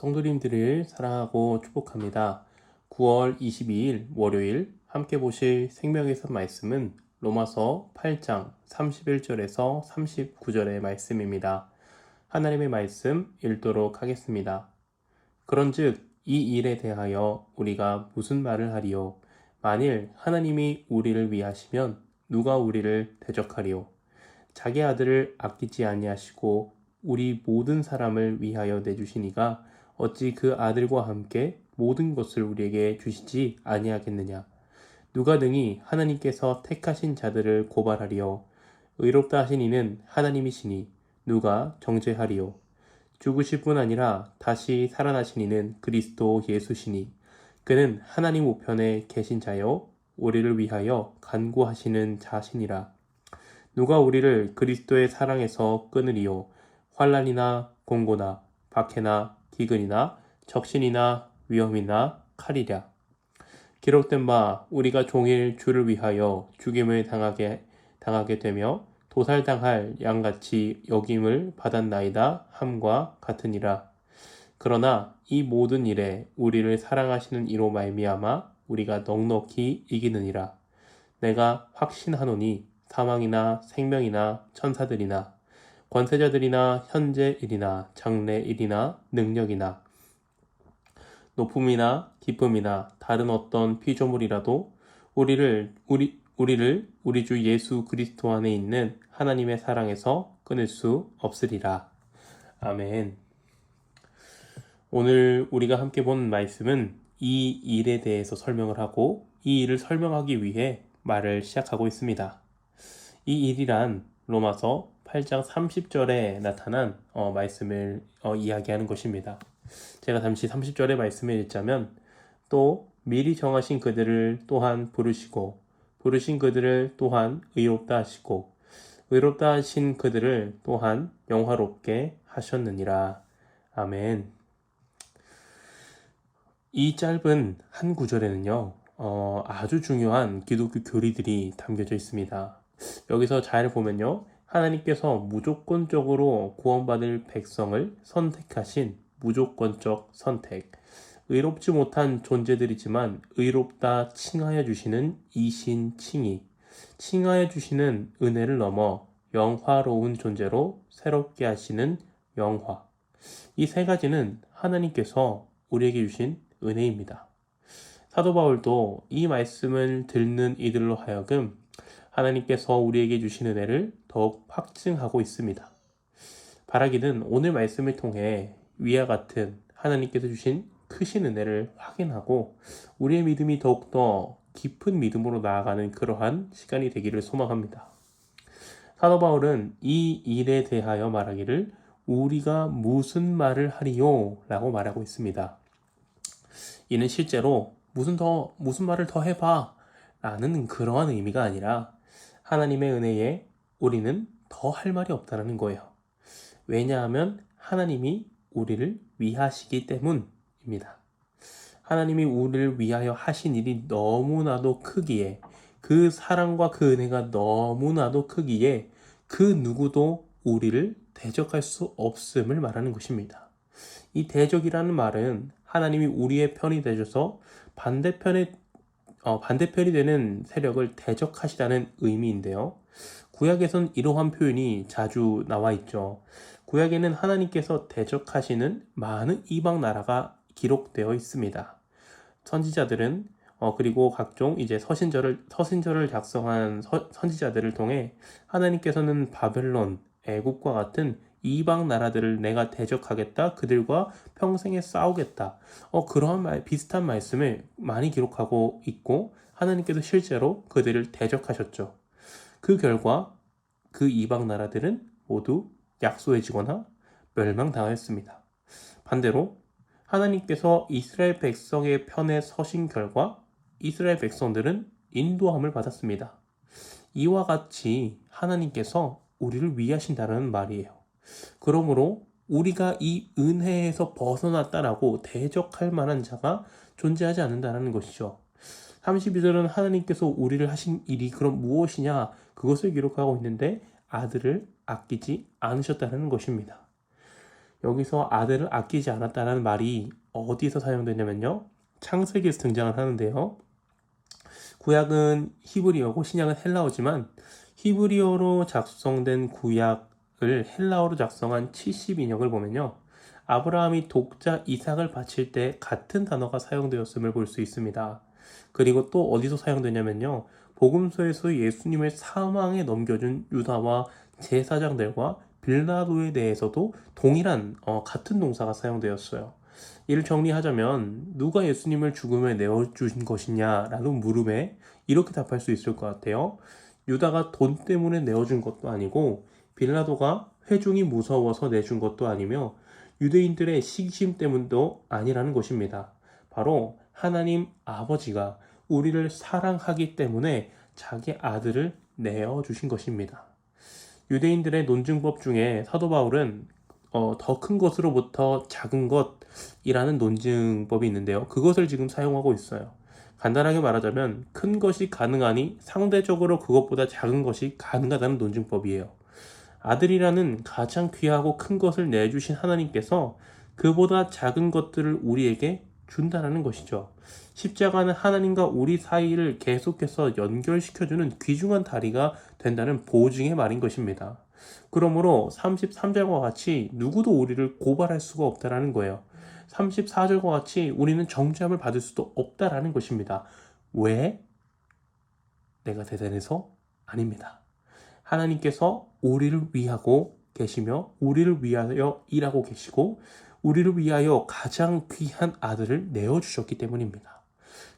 성도님들을 사랑하고 축복합니다. 9월 22일 월요일 함께 보실 생명에서 말씀은 로마서 8장 31절에서 39절의 말씀입니다. 하나님의 말씀 읽도록 하겠습니다. 그런즉 이 일에 대하여 우리가 무슨 말을 하리요? 만일 하나님이 우리를 위하시면 누가 우리를 대적하리요? 자기 아들을 아끼지 아니하시고 우리 모든 사람을 위하여 내주시니가 어찌 그 아들과 함께 모든 것을 우리에게 주시지 아니하겠느냐? 누가 능히 하나님께서 택하신 자들을 고발하리요? 의롭다 하신 이는 하나님이시니 누가 정죄하리요? 죽으실 뿐 아니라 다시 살아나신 이는 그리스도 예수시니 그는 하나님 우편에 계신 자요 우리를 위하여 간구하시는 자신이라 누가 우리를 그리스도의 사랑에서 끊으리요 환란이나 공고나 박해나 기근이나 적신이나 위험이나 칼이랴. 기록된 바 우리가 종일 주를 위하여 죽임을 당하게 당하게 되며 도살당할 양같이 여김을 받았나이다 함과 같으니라. 그러나 이 모든 일에 우리를 사랑하시는 이로 말미암아 우리가 넉넉히 이기느니라. 내가 확신하노니 사망이나 생명이나 천사들이나 권세자들이나 현재 일이나 장래 일이나 능력이나 높음이나 기쁨이나 다른 어떤 피조물이라도 우리를 우리 우리를 우리 주 예수 그리스도 안에 있는 하나님의 사랑에서 끊을 수 없으리라. 아멘. 오늘 우리가 함께 본 말씀은 이 일에 대해서 설명을 하고 이 일을 설명하기 위해 말을 시작하고 있습니다. 이 일이란 로마서 8장 30절에 나타난 어, 말씀을 어, 이야기하는 것입니다. 제가 잠시 30절의 말씀을 읽자면 또 미리 정하신 그들을 또한 부르시고 부르신 그들을 또한 의롭다 하시고 의롭다 하신 그들을 또한 영화롭게 하셨느니라. 아멘. 이 짧은 한 구절에는요, 어, 아주 중요한 기독교 교리들이 담겨져 있습니다. 여기서 잘 보면요, 하나님께서 무조건적으로 구원받을 백성을 선택하신 무조건적 선택. 의롭지 못한 존재들이지만 의롭다 칭하여 주시는 이신 칭이. 칭하여 주시는 은혜를 넘어 영화로운 존재로 새롭게 하시는 영화. 이 세 가지는 하나님께서 우리에게 주신 은혜입니다. 사도 바울도 이 말씀을 듣는 이들로 하여금 하나님께서 우리에게 주신 은혜를 더욱 확증하고 있습니다. 바라기는 오늘 말씀을 통해 위와 같은 하나님께서 주신 크신 은혜를 확인하고 우리의 믿음이 더욱더 깊은 믿음으로 나아가는 그러한 시간이 되기를 소망합니다. 사도 바울은 이 일에 대하여 말하기를 우리가 무슨 말을 하리요? 라고 말하고 있습니다. 이는 실제로 무슨 더, 무슨 말을 더 해봐 라는 그러한 의미가 아니라 하나님의 은혜에 우리는 더 할 말이 없다는 거예요. 왜냐하면 하나님이 우리를 위하시기 때문입니다. 하나님이 우리를 위하여 하신 일이 너무나도 크기에 그 사랑과 그 은혜가 너무나도 크기에 그 누구도 우리를 대적할 수 없음을 말하는 것입니다. 이 대적이라는 말은 하나님이 우리의 편이 되셔서 반대편에 어, 반대편이 되는 세력을 대적하시다는 의미인데요. 구약에선 이러한 표현이 자주 나와 있죠. 구약에는 하나님께서 대적하시는 많은 이방 나라가 기록되어 있습니다. 선지자들은 어, 그리고 각종 이제 서신절을 서신절을 작성한 서, 선지자들을 통해 하나님께서는 바벨론, 애국과 같은 이방 나라들을 내가 대적하겠다. 그들과 평생에 싸우겠다. 어, 그러한 말, 비슷한 말씀을 많이 기록하고 있고, 하나님께서 실제로 그들을 대적하셨죠. 그 결과 그 이방 나라들은 모두 약소해지거나 멸망당하였습니다. 반대로 하나님께서 이스라엘 백성의 편에 서신 결과 이스라엘 백성들은 인도함을 받았습니다. 이와 같이 하나님께서 우리를 위하신다는 말이에요. 그러므로 우리가 이 은혜에서 벗어났다라고 대적할 만한 자가 존재하지 않는다는 것이죠. 32절은 하나님께서 우리를 하신 일이 그럼 무엇이냐 그것을 기록하고 있는데 아들을 아끼지 않으셨다는 것입니다. 여기서 아들을 아끼지 않았다는 말이 어디서 사용되냐면요. 창세기에서 등장을 하는데요. 구약은 히브리어고 신약은 헬라어지만 히브리어로 작성된 구약 을 헬라어로 작성한 70인역을 보면요. 아브라함이 독자 이삭을 바칠 때 같은 단어가 사용되었음을 볼 수 있습니다. 그리고 또 어디서 사용되냐면요. 복음서에서 예수님을 사망에 넘겨준 유다와 제사장들과 빌라도에 대해서도 동일한 어, 같은 동사가 사용되었어요. 이를 정리하자면 누가 예수님을 죽음에 내어 주신 것이냐라는 물음에 이렇게 답할 수 있을 것 같아요. 유다가 돈 때문에 내어준 것도 아니고 빌라도가 회중이 무서워서 내준 것도 아니며 유대인들의 시기심 때문도 아니라는 것입니다. 바로 하나님 아버지가 우리를 사랑하기 때문에 자기 아들을 내어 주신 것입니다. 유대인들의 논증법 중에 사도 바울은 어, 더 큰 것으로부터 작은 것이라는 논증법이 있는데요. 그것을 지금 사용하고 있어요. 간단하게 말하자면 큰 것이 가능하니 상대적으로 그것보다 작은 것이 가능하다는 논증법이에요. 아들이라는 가장 귀하고 큰 것을 내주신 하나님께서 그보다 작은 것들을 우리에게 준다라는 것이죠. 십자가는 하나님과 우리 사이를 계속해서 연결시켜주는 귀중한 다리가 된다는 보증의 말인 것입니다. 그러므로 33절과 같이 누구도 우리를 고발할 수가 없다라는 거예요. 34절과 같이 우리는 정죄함을 받을 수도 없다라는 것입니다. 왜? 내가 대단해서? 아닙니다. 하나님께서 우리를 위하고 계시며 우리를 위하여 일하고 계시고 우리를 위하여 가장 귀한 아들을 내어 주셨기 때문입니다.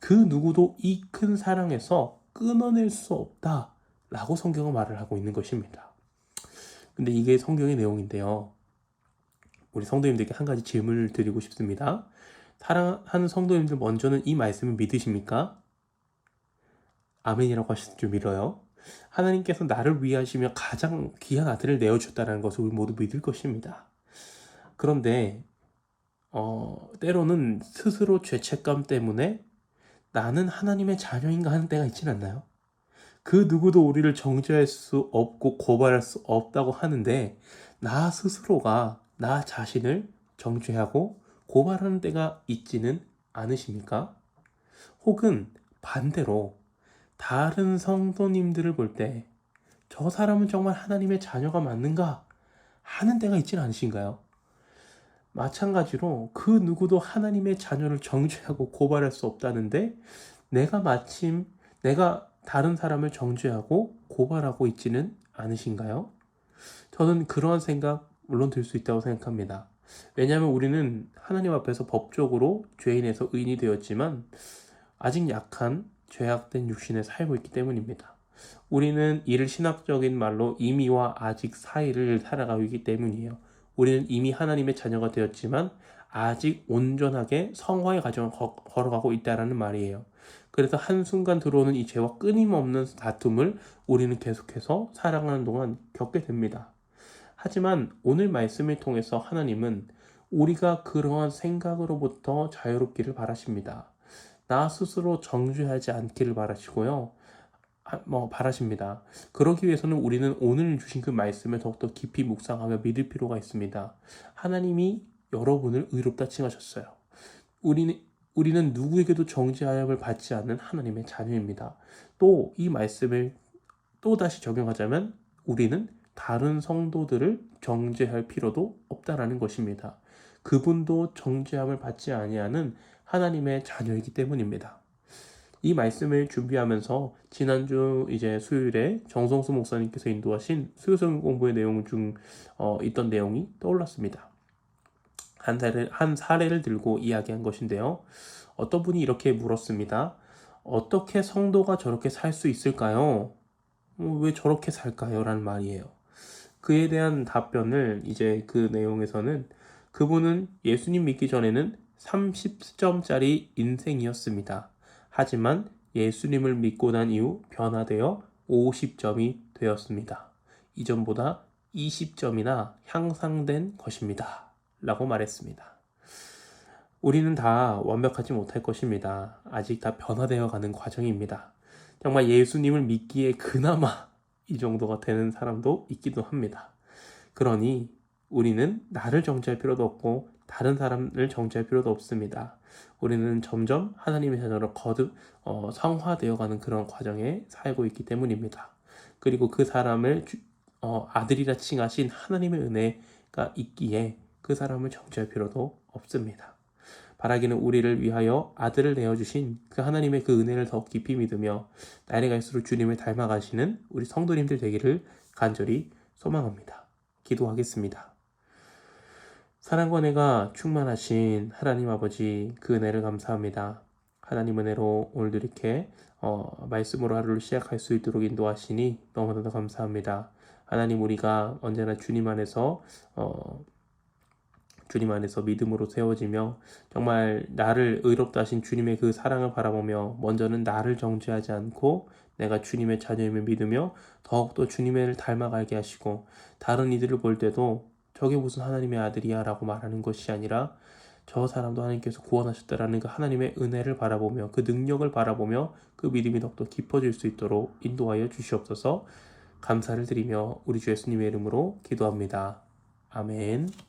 그 누구도 이 큰 사랑에서 끊어낼 수 없다 라고 성경은 말을 하고 있는 것입니다. 근데 이게 성경의 내용인데요. 우리 성도님들께 한 가지 질문을 드리고 싶습니다. 사랑하는 성도님들 먼저는 이 말씀을 믿으십니까? 아멘이라고 하실 줄 믿어요. 하나님께서 나를 위하시며 가장 귀한 아들을 내어줬다는 것을 우리 모두 믿을 것입니다. 그런데 어, 때로는 스스로 죄책감 때문에 나는 하나님의 자녀인가 하는 때가 있진 않나요? 그 누구도 우리를 정죄할 수 없고 고발할 수 없다고 하는데 나 스스로가 나 자신을 정죄하고 고발하는 때가 있지는 않으십니까? 혹은 반대로 다른 성도님들을 볼 때 저 사람은 정말 하나님의 자녀가 맞는가 하는 때가 있지는 않으신가요? 마찬가지로 그 누구도 하나님의 자녀를 정죄하고 고발할 수 없다는데 내가 마침 내가 다른 사람을 정죄하고 고발하고 있지는 않으신가요? 저는 그러한 생각 물론 들 수 있다고 생각합니다. 왜냐하면 우리는 하나님 앞에서 법적으로 죄인에서 의인이 되었지만 아직 약한 죄악된 육신에 살고 있기 때문입니다. 우리는 이를 신학적인 말로 이미와 아직 사이를 살아가고 있기 때문이에요. 우리는 이미 하나님의 자녀가 되었지만 아직 온전하게 성화의 과정을 걸어가고 있다라는 말이에요. 그래서 한순간 들어오는 이 죄와 끊임없는 다툼을 우리는 계속해서 살아가는 동안 겪게 됩니다. 하지만 오늘 말씀을 통해서 하나님은 우리가 그러한 생각으로부터 자유롭기를 바라십니다. 나 스스로 정죄하지 않기를 바라시고요. 뭐 바라십니다. 그러기 위해서는 우리는 오늘 주신 그 말씀을 더욱더 깊이 묵상하며 믿을 필요가 있습니다. 하나님이 여러분을 의롭다 칭하셨어요. 우리는 우리는 누구에게도 정죄하여을 받지 않는 하나님의 자녀입니다. 또 이 말씀을 또 다시 적용하자면 우리는 다른 성도들을 정죄할 필요도 없다라는 것입니다. 그분도 정죄함을 받지 아니하는 하나님의 자녀이기 때문입니다. 이 말씀을 준비하면서 지난주 이제 수요일에 정성수 목사님께서 인도하신 수요성 공부의 내용 중 어, 있던 내용이 떠올랐습니다. 한 사례를, 한 사례를 들고 이야기한 것인데요. 어떤 분이 이렇게 물었습니다. 어떻게 성도가 저렇게 살 수 있을까요? 어, 왜 저렇게 살까요? 라는 말이에요. 그에 대한 답변을 이제 그 내용에서는 그분은 예수님 믿기 전에는 30점짜리 인생이었습니다. 하지만 예수님을 믿고 난 이후 변화되어 50점이 되었습니다. 이전보다 20점이나 향상된 것입니다. 라고 말했습니다. 우리는 다 완벽하지 못할 것입니다. 아직 다 변화되어 가는 과정입니다. 정말 예수님을 믿기에 그나마 이 정도가 되는 사람도 있기도 합니다. 그러니 우리는 나를 정죄할 필요도 없고 다른 사람을 정죄할 필요도 없습니다. 우리는 점점 하나님의 자녀로 거듭 어, 성화되어가는 그런 과정에 살고 있기 때문입니다. 그리고 그 사람을 주- 어, 아들이라 칭하신 하나님의 은혜가 있기에 그 사람을 정죄할 필요도 없습니다. 바라기는 우리를 위하여 아들을 내어주신 그 하나님의 그 은혜를 더 깊이 믿으며 날이 갈수록 주님을 닮아가시는 우리 성도님들 되기를 간절히 소망합니다. 기도하겠습니다. 사랑과 은혜가 충만하신 하나님 아버지 그 은혜를 감사합니다. 하나님 은혜로 오늘도 이렇게 어, 말씀으로 하루를 시작할 수 있도록 인도하시니 너무나도 감사합니다. 하나님 우리가 언제나 주님 안에서 어, 주님 안에서 믿음으로 세워지며 정말 나를 의롭다 하신 주님의 그 사랑을 바라보며 먼저는 나를 정죄하지 않고 내가 주님의 자녀임을 믿으며 더욱더 주님을 닮아가게 하시고 다른 이들을 볼 때도 저게 무슨 하나님의 아들이야 라고 말하는 것이 아니라 저 사람도 하나님께서 구원하셨다라는 그 하나님의 은혜를 바라보며 그 능력을 바라보며 그 믿음이 더욱더 깊어질 수 있도록 인도하여 주시옵소서 감사를 드리며 우리 주 예수님의 이름으로 기도합니다. 아멘.